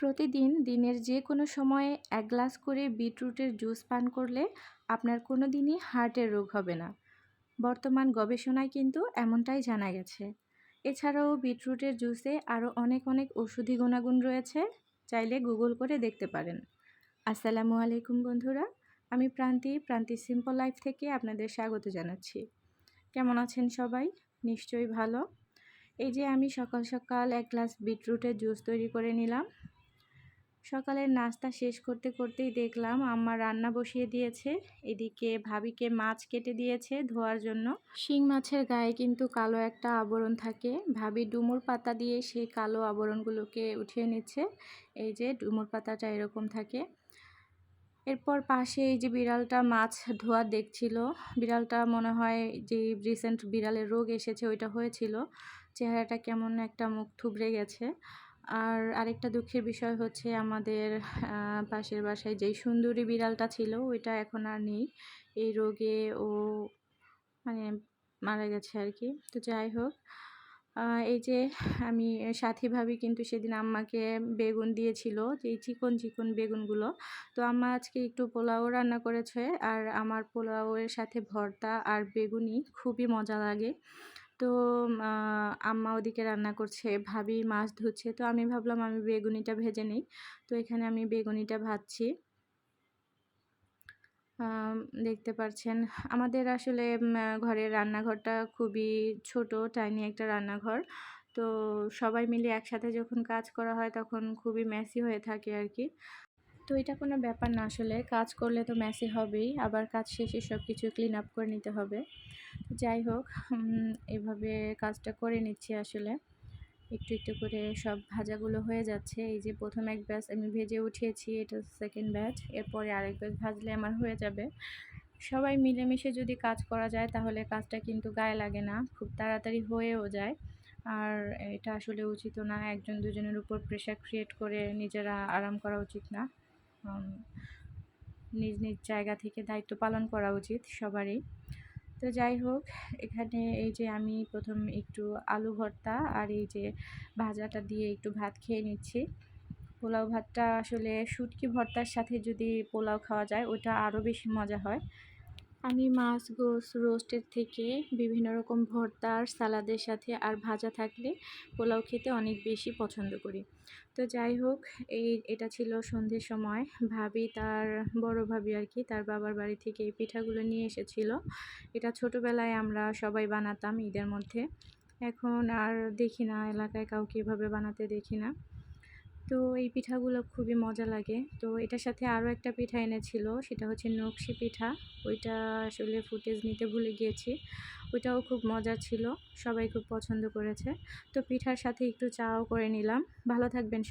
প্রতিদিন দিনের যে কোনো সময়ে এক গ্লাস করে বিটরুটের জুস পান করলে আপনার কোনো দিনই হার্টের রোগ হবে না। বর্তমান গবেষণায় কিন্তু এমনটাই জানা গেছে। এছাড়াও বিটরুটের জুসে আরও অনেক অনেক ওষুধি গুণাগুণ রয়েছে, চাইলে গুগল করে দেখতে পারেন। আসসালামু আলাইকুম বন্ধুরা, আমি প্রান্তি প্রান্তি সিম্পল লাইফ থেকে আপনাদের স্বাগত জানাচ্ছি। কেমন আছেন সবাই? নিশ্চয়ই ভালো। এই যে আমি সকাল সকাল এক গ্লাস বিটরুটের জুস তৈরি করে নিলাম সকালের নাস্তা শেষ করতে করতেই দেখলাম আমার রান্না বসিয়ে দিয়েছে। এদিকে ভাবিকে মাছ কেটে দিয়েছে ধোয়ার জন্য। শিং মাছের গায়ে কিন্তু কালো একটা আবরণ থাকে। ভাবি ডুমুর পাতা দিয়ে সেই কালো আবরণগুলোকে উঠিয়ে নিচ্ছে। এই যে ডুমুর পাতাটা এরকম থাকে। এরপর পাশে এই যে বিড়ালটা মাছ ধোয়া দেখছিল। বিড়ালটা মনে হয় যে রিসেন্ট বিড়ালের রোগ এসেছে, ওইটা হয়েছিল। চেহারাটা কেমন একটা মুখ থুবড়ে গেছে। আর আরেকটা দুঃখের বিষয় হচ্ছে আমাদের পাশের বাসায় যেই সুন্দরী বিড়ালটা ছিল, ওইটা এখন আর নেই। এই রোগে ও মানে মারা গেছে আর কি। তো যাই হোক এই যে আমি সাথী ভাবি কিন্তু সেদিন আম্মাকে বেগুন দিয়েছিল যে চিকন চিকন বেগুনগুলো। তো আম্মা আজকে একটু পোলাও রান্না করেছে, আর আমার পোলাওয়ের সাথে ভর্তা আর বেগুনি খুবই মজা লাগে। তো আম্মা ওদিকে রান্না করছে, ভাবি মাছ ধুচ্ছে। তো আমি ভাবলাম আমি বেগুনিটা ভেজে নিই। তো এখানে আমি বেগুনিটা ভাজছি। দেখতে পাচ্ছেন আমাদের আসলে ঘরের রান্নাঘরটা খুবই ছোট টাইনি একটা রান্নাঘর। তো সবাই মিলে একসাথে যখন কাজ করা হয়, তখন খুবই মেসি হয়ে থাকে আর কি। তো এটা কোনো ব্যাপার না আসলে। কাজ করলে তো মেসি হবেই, আবার কাজ শেষে সব কিছু ক্লিন আপ করে নিতে হবে। যাই হোক এভাবে কাজটা করে নিচ্ছি আসলে। একটু একটু করে সব ভাজাগুলো হয়ে যাচ্ছে। এই যে প্রথম এক ব্যাচ আমি ভেজে উঠিয়েছি, এটা সেকেন্ড ব্যাচ এরপরে আরেক ব্যাচ ভাজলে আমার হয়ে যাবে। সবাই মিলেমিশে যদি কাজ করা যায়, তাহলে কাজটা কিন্তু গায়ে লাগে না, খুব তাড়াতাড়ি হয়েও যায়। আর এটা আসলে উচিত না, একজন দুজনের উপর প্রেশার ক্রিয়েট করে নিজেরা আরাম করা উচিত না। নিজ নিজ জায়গা থেকে দায়িত্ব পালন করা উচিত সবারই। তো যাই হোক, এখানে এই যে আমি প্রথম একটু আলু ভর্তা আর এই যে ভাজাটা দিয়ে একটু ভাত খেয়ে নিচ্ছি। পোলাও ভাতটা আসলে শুটকি ভর্তার সাথে যদি পোলাও খাওয়া যায়, ওটা আরও বেশি মজা হয়। আমি মাছ, গোস, রোস্টের থেকে বিভিন্ন রকম ভর্তার, সালাদের সাথে আর ভাজা থাকলে পোলাও খেতে অনেক বেশি পছন্দ করি। তো যাই হোক, এই, এটা ছিল সন্ধ্যের সময়। ভাবি, তার বড় ভাবি আর কি, তার বাবার বাড়ি থেকে এই পিঠাগুলো নিয়ে এসেছিল। এটা ছোটোবেলায় আমরা সবাই বানাতাম ঈদের মধ্যে। এখন আর দেখি না, এলাকায় কাউকে এভাবে বানাতে দেখি না। তো এই পিঠাগুলো খুবই মজা লাগে। তো এটার সাথে আরও একটা পিঠা এনেছিল, সেটা হচ্ছে নকশি পিঠা। ওইটা আসলে ফুটেজ নিতে ভুলে গিয়েছি। ওইটাও খুব মজা ছিল, সবাই খুব পছন্দ করেছে। তো পিঠার সাথে একটু চাও করে নিলাম। ভালো থাকবেন